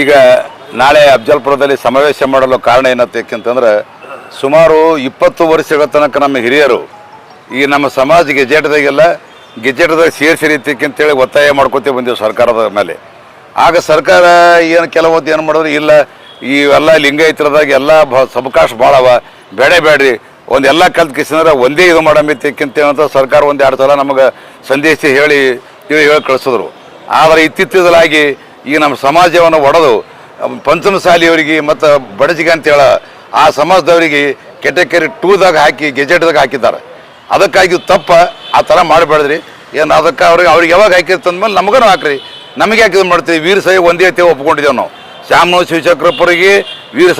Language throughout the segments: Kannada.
ಈಗ ನಾಳೆ ಅಫ್ಜಲ್ಪುರದಲ್ಲಿ ಸಮಾವೇಶ ಮಾಡಲು ಕಾರಣ ಏನಂತಂದ್ರೆ ಸುಮಾರು ಇಪ್ಪತ್ತು ವರ್ಷಗಳ ತನಕ ನಮ್ಮ ಹಿರಿಯರು ಈ ನಮ್ಮ ಸಮಾಜ ಗೆಜೆಟ್ದಾಗೆಲ್ಲ ಗೆಜೆಟ್ದಾಗ ಸೇರಿಸಿರಿ ಅಂತೇಳಿ ಒತ್ತಾಯ ಮಾಡ್ಕೊತೇ ಬಂದೆವು ಸರ್ಕಾರದ ಮೇಲೆ. ಆಗ ಸರ್ಕಾರ ಏನು ಕೆಲವೊಂದು ಏನು ಮಾಡಿದ್ರು, ಇಲ್ಲ ಇವೆಲ್ಲ ಲಿಂಗಾಯತರದಾಗ ಎಲ್ಲ ಬ ಸವಕಾಶ ಭಾಳ ಅವ ಬೇಡ ಬೇಡ್ರಿ, ಒಂದು ಎಲ್ಲ ಕಲ್ತು ಕಿಸಿದ್ರೆ ಒಂದೇ ಇದು ಅಂತ ಸರ್ಕಾರ ಒಂದು ಎರಡು ಸಲ ನಮಗೆ ಸಂದೇಶ ಹೇಳಿ ಇವ್ ಹೇಳಿ ಕಳಿಸಿದ್ರು. ಆದರೆ ಇತ್ತೀಚಿಸಲಾಗಿ ಈಗ ನಮ್ಮ ಸಮಾಜವನ್ನು ಒಡೆದು ಪಂಚಮಸಾಲಿಯವರಿಗೆ ಮತ್ತು ಬಡಜಿಗೆ ಅಂತೇಳ ಆ ಸಮಾಜದವರಿಗೆ ಕೆಟಕೆರೆ ಟೂದಾಗ ಹಾಕಿ, ಗೆಜೆಟ್ದಾಗ ಹಾಕಿದ್ದಾರೆ. ಅದಕ್ಕಾಗಿ ತಪ್ಪ, ಆ ಥರ ಮಾಡಬೇಡ್ರಿ. ಏನು ಅದಕ್ಕೆ ಅವ್ರಿಗೆ ಅವ್ರಿಗೆ ಯಾವಾಗ ಹಾಕಿರ್ತಂದ್ಮೇಲೆ ನಮಗೂ ಹಾಕ್ರಿ. ನಮಗೆ ಯಾಕೆ ಮಾಡ್ತೀವಿ ವೀರ ಸೇವೆ ಒಂದೇ ಐತೆ ಒಪ್ಕೊಂಡಿದ್ದೇವೆ ನಾವು. ಶ್ಯಾಮನವ ಶಿವಚಕ್ರಪ್ಪರಿಗೆ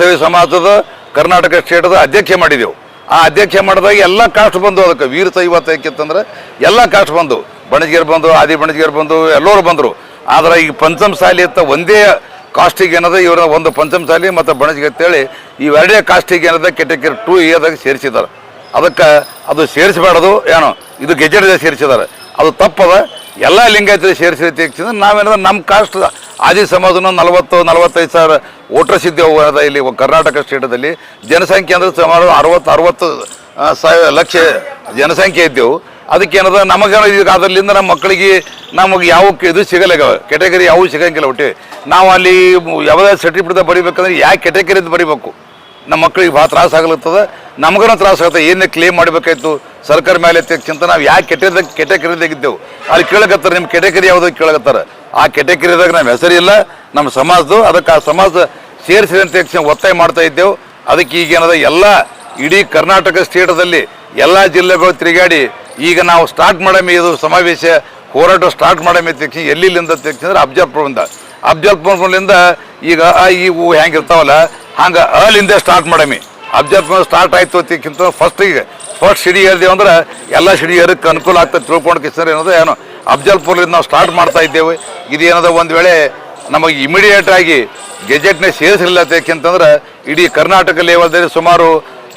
ಸೇವೆ ಸಮಾಜದ, ಕರ್ನಾಟಕ ಸ್ಟೇಟದ ಅಧ್ಯಕ್ಷ ಮಾಡಿದೆವು. ಆ ಅಧ್ಯಕ್ಷ ಮಾಡಿದಾಗ ಎಲ್ಲ ಕಾಸ್ಟ್ ಬಂದು ಅದಕ್ಕೆ. ವೀರಶೈವ ಅಂತಂದ್ರೆ ಎಲ್ಲ ಕಾಸ್ಟ್ ಬಂದು. ಬಣಜಿಗರು ಬಂದು, ಆದಿ ಬಣಜಿಗರು ಬಂದು, ಎಲ್ಲರೂ ಬಂದರು. ಆದ್ರೆ ಈಗ ಪಂಚಮ ಸಾಲಿ ಅಂತ ಒಂದೇ ಕಾಸ್ಟಿಗೆ ಏನದ ಇವರ ಒಂದು ಪಂಚಮ ಸಾಲಿ ಮತ್ತು ಬಣಜಿಗೆ ಅಂತೇಳಿ ಇವೆರಡೇ ಕಾಸ್ಟಿಗೆ ಏನದ ಕೆಟಗರಿ ಟೂ ಅದಾಗ ಸೇರಿಸಿದ್ದಾರೆ. ಅದಕ್ಕೆ ಅದು ಸೇರಿಸಬಾರ್ದು ಏನೋ, ಇದು ಗೆಜೆಟ್ದಾಗ ಸೇರಿಸಿದ್ದಾರೆ. ಅದು ತಪ್ಪದ, ಎಲ್ಲ ಲಿಂಗಾಯತರಿಗೆ ಸೇರಿಸಿ ನಾವೇನದ, ನಮ್ಮ ಕಾಸ್ಟ್ ಆದಿ ಸಮಾಜನ ನಲವತ್ತು, ನಲವತ್ತೈದು ಸಾವಿರ ವೋಟರ್ಸ್ ಇದ್ದೇವೆ ಅದ ಇಲ್ಲಿ ಕರ್ನಾಟಕ ಸ್ಟೇಟದಲ್ಲಿ. ಜನಸಂಖ್ಯೆ ಅಂದ್ರೆ ಸುಮಾರು ಅರವತ್ತು ಅರವತ್ತು ಸಾವಿರ ಲಕ್ಷ ಜನಸಂಖ್ಯೆ ಇದ್ದೆವು. ಅದಕ್ಕೆ ಏನದ ನಮಗೆ ಈಗ ಅದರಿಂದ ನಮ್ಮ ಮಕ್ಕಳಿಗೆ ನಮಗೆ ಯಾವ ಇದು ಸಿಗಲ್ಲ ಕೆಟಗರಿ ಯಾವೂ ಸಿಗಂಗಿಲ್ಲ ಒಟ್ಟು ನಾವು ಅಲ್ಲಿ ಯಾವುದೇ ಸರ್ಟಿಫಿಕೇಟ್ ಬರಿಬೇಕಂದ್ರೆ ಯಾವ ಕೆಟಗರಿದು ಬರಿಬೇಕು? ನಮ್ಮ ಮಕ್ಕಳಿಗೆ ಭಾಳ ತ್ರಾಸ ಆಗ್ಲತ್ತದ. ನಮಗೂ ತ್ರಾಸ ಆಗುತ್ತೆ, ಏನೇ ಕ್ಲೇಮ್ ಮಾಡಬೇಕಾಯ್ತು, ಸರ್ಕಾರ ಮೇಲೆ ಚಿಂತ ನಾವು ಯಾವ ಕೆಟಗರಿದಾಗ ಕೆಟಗರಿದಾಗಿದ್ದೆವು ಅಲ್ಲಿ ಕೇಳಕತ್ತಾರೆ, ನಿಮ್ಮ ಕೆಟಗರಿ ಯಾವುದೋ ಕೇಳಕತ್ತಾರೆ. ಆ ಕೆಟಗರಿದಾಗ ನಮ್ಮ ಹೆಸರಿಲ್ಲ ನಮ್ಮ ಸಮಾಜದ್ದು. ಅದಕ್ಕೆ ಆ ಸಮಾಜ ಸೇರಿಸಿದಂತೆ ಒತ್ತಾಯ ಮಾಡ್ತಾ ಇದ್ದೆವು. ಅದಕ್ಕೆ ಈಗೇನದ, ಎಲ್ಲ ಇಡೀ ಕರ್ನಾಟಕ ಸ್ಟೇಟದಲ್ಲಿ ಎಲ್ಲ ಜಿಲ್ಲೆಗಳು ತಿರುಗಾಡಿ ಈಗ ನಾವು ಸ್ಟಾರ್ಟ್ ಮಾಡಮಿ ಇದು ಸಮಾವೇಶ ಹೋರಾಟ ಸ್ಟಾರ್ಟ್ ಮಾಡಮಿ ತಕ್ಷಣ ಎಲ್ಲಿಂದ ತಕ್ಷಣ ಅಬ್ಜಲ್ಪುರದಿಂದ ಅಬ್ಜಲ್ಪುರದಿಂದ ಈಗ ಈ ಹೂ ಹೆಂಗೆ ಇರ್ತಾವಲ್ಲ, ಹಂಗೆ ಅಲ್ಲಿಂದ ಸ್ಟಾರ್ಟ್ ಮಾಡಮಿ ಅಬ್ಜಲ್ಪುರ ಸ್ಟಾರ್ಟ್ ಆಯ್ತು ಫಸ್ಟ್ ಫಸ್ಟಿಗೆ ಫಸ್ಟ್ ಸಿಡಿ ಹೇಳ್ದೇವು ಅಂದ್ರೆ ಎಲ್ಲ ಸಿಡಿಯರಿಗೆ ಅನುಕೂಲ ಆಗ್ತದೆ ತಿಳ್ಕೊಂಡು ಕಿಸರ್ ಏನದ ಏನೋ. ಅಬ್ಜಲ್ಪುರದಿಂದ ನಾವು ಸ್ಟಾರ್ಟ್ ಮಾಡ್ತಾ ಇದ್ದೇವೆ. ಇದೇನದ ಒಂದು ವೇಳೆ ನಮಗೆ ಇಮಿಡಿಯೇಟ್ ಆಗಿ ಗೆಜೆಟ್ನ ಸೇರಿಸಲಿಲ್ಲ ಅಂತಂದ್ರೆ ಇಡೀ ಕರ್ನಾಟಕ ಲೆವೆಲ್ದಲ್ಲಿ ಸುಮಾರು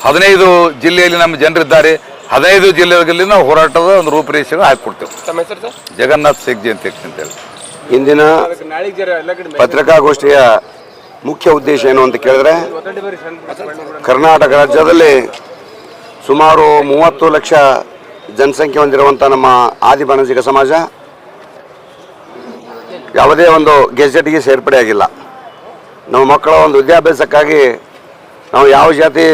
ಹದಿನೈದು ಜಿಲ್ಲೆಯಲ್ಲಿ ನಮ್ಮ ಜನರಿದ್ದಾರೆ. ಹದಿನೈದು ಜಿಲ್ಲೆಗಳಲ್ಲಿ ನಾವು ಹೋರಾಟದ ಒಂದು ರೂಪುರೇಷೆಗಳು ಹಾಕಿಕೊಡ್ತೇವೆ. ತಮ್ಮ ಹೆಸರು ಸರ್? ಜಗನ್ನಾಥ್ ಶೇಖ್ ಜಯಂತಿ ಅಂತೇಳಿ. ಇಂದಿನ ಅದಕ್ಕೆ ನಾಳೆಗೆ ಜರ ಎಲ್ಲ ಕಡೆ ಪತ್ರಿಕಾಗೋಷ್ಠಿಯ ಮುಖ್ಯ ಉದ್ದೇಶ ಏನು ಅಂತ ಕೇಳಿದ್ರೆ ಒತ್ತಡ ಬರೀ ಸಣ್ಣ ಕರ್ನಾಟಕ ರಾಜ್ಯದಲ್ಲಿ ಸುಮಾರು ಮೂವತ್ತು ಲಕ್ಷ ಜನಸಂಖ್ಯೆ ಹೊಂದಿರುವಂಥ ನಮ್ಮ ಆದಿ ಬಣಜಿಗ ಸಮಾಜ ಯಾವುದೇ ಒಂದು ಗೆಜೆಟ್ಗೆ ಸೇರ್ಪಡೆ ಆಗಿಲ್ಲ ನಮ್ಮ ಮಕ್ಕಳ ಒಂದು ವಿದ್ಯಾಭ್ಯಾಸಕ್ಕಾಗಿ ನಾವು ಯಾವ ಜಾತಿ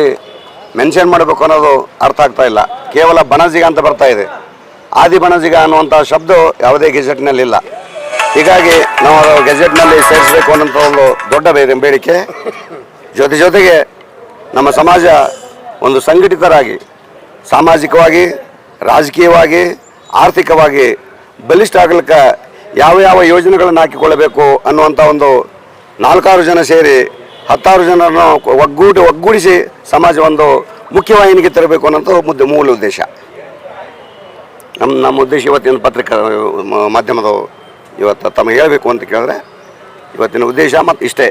ಮೆನ್ಷನ್ ಮಾಡಬೇಕು ಅನ್ನೋದು ಅರ್ಥ ಆಗ್ತಾ ಇಲ್ಲ. ಕೇವಲ ಬಣಜಿಗ ಅಂತ ಬರ್ತಾ ಇದೆ. ಆದಿ ಬಣಜಿಗ ಅನ್ನುವಂಥ ಶಬ್ದ ಯಾವುದೇ ಗೆಜೆಟ್ನಲ್ಲಿಲ್ಲ ಹೀಗಾಗಿ ನಾವು ಅದು ಗೆಜೆಟ್ನಲ್ಲಿ ಸೇರಿಸಬೇಕು ಅನ್ನೋಂಥ ಒಂದು ದೊಡ್ಡ ಬೇಡಿಕೆ. ಜೊತೆ ಜೊತೆಗೆ ನಮ್ಮ ಸಮಾಜ ಒಂದು ಸಂಘಟಿತರಾಗಿ, ಸಾಮಾಜಿಕವಾಗಿ, ರಾಜಕೀಯವಾಗಿ, ಆರ್ಥಿಕವಾಗಿ ಬಲಿಷ್ಠ ಆಗಲಿಕ್ಕೆ ಯಾವ ಯಾವ ಯೋಜನೆಗಳನ್ನು ಹಾಕಿಕೊಳ್ಳಬೇಕು ಅನ್ನುವಂಥ ಒಂದು ನಾಲ್ಕಾರು ಜನ ಸೇರಿ ಹತ್ತಾರು ಜನರನ್ನು ಒಗ್ಗೂಡಿ ಒಗ್ಗೂಡಿಸಿ ಸಮಾಜ ಒಂದು ಮುಖ್ಯವಾಹಿನಿಗೆ ತರಬೇಕು ಅನ್ನೋದು ಮುದ್ದೆ ಮೂಲ ಉದ್ದೇಶ. ನಮ್ಮ ನಮ್ಮ ಉದ್ದೇಶ ಇವತ್ತಿನ ಪತ್ರಿಕಾ ಮಾಧ್ಯಮದ ಇವತ್ತು ತಮಗೆ ಹೇಳಬೇಕು ಅಂತ ಕೇಳಿದ್ರೆ ಇವತ್ತಿನ ಉದ್ದೇಶ ಮತ್ತು ಇಷ್ಟೇ.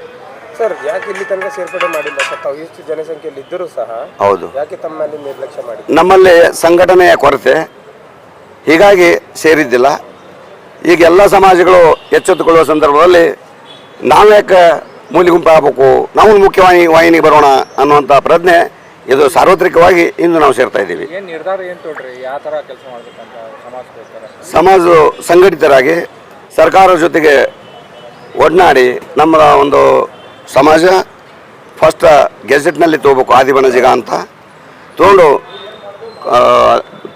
ಸರ್ ಯಾಕೆ ಇಲ್ಲಿ ತನಕ ಸೇರ್ಪಡೆ ಮಾಡಿಲ್ಲ? ಸರ್ ತಾವು ಇಷ್ಟು ಜನಸಂಖ್ಯೆಯಲ್ಲಿ ಇದ್ದರೂ ಸಹ ಹೌದು. ಯಾಕೆ ತಮ್ಮಲ್ಲಿ ನಿರ್ಲಕ್ಷ್ಯ ಮಾಡಿ ನಮ್ಮಲ್ಲಿ ಸಂಘಟನೆಯ ಕೊರತೆ ಹೀಗಾಗಿ ಸೇರಿದ್ದಿಲ್ಲ. ಈಗ ಎಲ್ಲ ಸಮಾಜಗಳು ಎಚ್ಚೆತ್ತುಕೊಳ್ಳುವ ಸಂದರ್ಭದಲ್ಲಿ ನಾವ್ಯಾಕೆ ಮೂಲಿ ಗುಂಪಾಗಬೇಕು ನಾವು ಮುಖ್ಯವಾಹಿ ವಾಹಿನಿಗೆ ಬರೋಣ ಅನ್ನುವಂಥ ಪ್ರಜ್ಞೆ ಇದು ಸಾರ್ವತ್ರಿಕವಾಗಿ ಇಂದು ನಾವು ಸೇರ್ತಾ ಇದ್ದೀವಿ. ಸಮಾಜ ಸಂಘಟಿತರಾಗಿ ಸರ್ಕಾರದ ಜೊತೆಗೆ ಒಡನಾಡಿ ನಮ್ಮ ಒಂದು ಸಮಾಜ ಫಸ್ಟ್ ಗೆಜೆಟ್ನಲ್ಲಿ ತೊಗೋಬೇಕು ಆದಿಬಣಜಿಗ ಅಂತ. ತೊಗೊಂಡು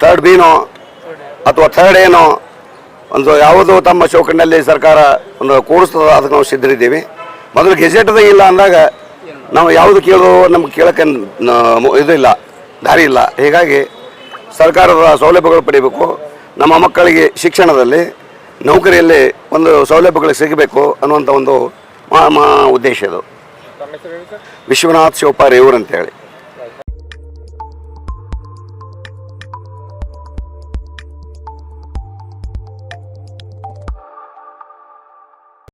ಥರ್ಡ್ ಬಿನೋ ಅಥವಾ ಥರ್ಡ್ ಏನೋ ಒಂದು ಯಾವುದೋ ತಮ್ಮ ಚೌಕಟ್ಟಿನಲ್ಲಿ ಸರ್ಕಾರ ಒಂದು ಕೂಡಿಸ್ತದ ಅದಕ್ಕೆ ನಾವು ಸಿದ್ಧರಿದ್ದೀವಿ. ಮೊದಲು ಗೆಜೆಟ್ದ ಇಲ್ಲ ಅಂದಾಗ ನಾವು ಯಾವುದು ಕೇಳೋ ನಮ್ಗೆ ಕೇಳಕ್ಕೆ ಇದು ಇಲ್ಲ, ದಾರಿ ಇಲ್ಲ. ಹೀಗಾಗಿ ಸರ್ಕಾರದ ಸೌಲಭ್ಯಗಳು ಪಡಿಬೇಕು. ನಮ್ಮ ಮಕ್ಕಳಿಗೆ ಶಿಕ್ಷಣದಲ್ಲಿ ನೌಕರಿಯಲ್ಲಿ ಒಂದು ಸೌಲಭ್ಯಗಳು ಸಿಗಬೇಕು ಅನ್ನುವಂಥ ಒಂದು ಮಾ ಉದ್ದೇಶ ಇದು. ವಿಶ್ವನಾಥ್ ಶಿವಪಾರಿ ರೇವೂರ್ ಅಂತೇಳಿ.